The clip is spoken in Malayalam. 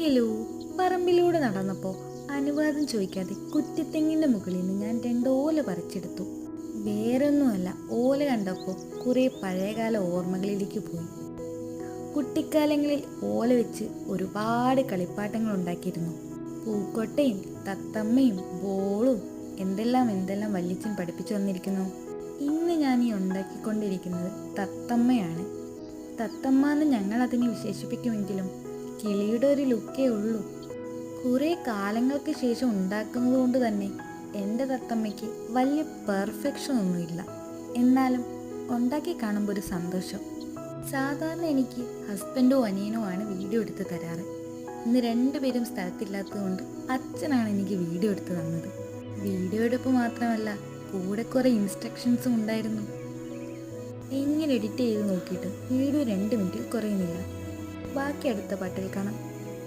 ഹലോ പറമ്പിലൂടെ നടന്നപ്പോൾ അനുവാദം ചോദിക്കാതെ കുറ്റിത്തെങ്ങിന്റെ മുകളിൽ നിന്ന് ഞാൻ രണ്ട് ഓല പറിച്ചെടുത്തു. വേറൊന്നുമല്ല ഓല കണ്ടപ്പോൾ കുറേ പഴയകാല ഓർമ്മകളിലേക്ക് പോയി. കുട്ടിക്കാലങ്ങളിൽ ഓല വെച്ച് ഒരുപാട് കളിപ്പാട്ടങ്ങൾ ഉണ്ടാക്കിയിരുന്നു. പൂക്കൊട്ടയും തത്തമ്മയും ബോളും എന്തെല്ലാം എന്തെല്ലാം വല്യച്ഛൻ പഠിപ്പിച്ചു വന്നിരിക്കുന്നു ഇന്ന് ഞാൻ ഈ ഉണ്ടാക്കിക്കൊണ്ടിരിക്കുന്നത് തത്തമ്മയാണ്. തത്തമ്മ എന്ന് ഞങ്ങൾ അതിനെ വിശേഷിപ്പിക്കുമെങ്കിലും കിളിയുടെ ഒരു ലുക്കേ ഉള്ളൂ. കുറേ കാലങ്ങൾക്ക് ശേഷം ഉണ്ടാക്കുന്നത് കൊണ്ട് തന്നെ എന്റെ തത്തമ്മയ്ക്ക് വലിയ പെർഫെക്ഷൻ ഒന്നുമില്ല. എന്നാലും ഉണ്ടാക്കി കാണുമ്പോൾ ഒരു സന്തോഷം. സാധാരണ എനിക്ക് ഹസ്ബൻഡോ അനിയനോ ആണ് വീഡിയോ എടുത്ത് തരാറ്. ഇന്ന് രണ്ടുപേരും സ്ഥലത്തില്ലാത്തതുകൊണ്ട് അച്ഛനാണ് എനിക്ക് വീഡിയോ എടുത്ത് തന്നത്. വീഡിയോ എടുപ്പ് മാത്രമല്ല കൂടെ കുറേ ഇൻസ്ട്രക്ഷൻസും ഉണ്ടായിരുന്നു. എങ്ങനെ എഡിറ്റ് ചെയ്ത് നോക്കിയിട്ട് വീഡിയോ രണ്ട് മിനിറ്റിൽ കുറയുന്നില്ല. ബാക്കി അടുത്ത പാട്ടിൽ കാണാം.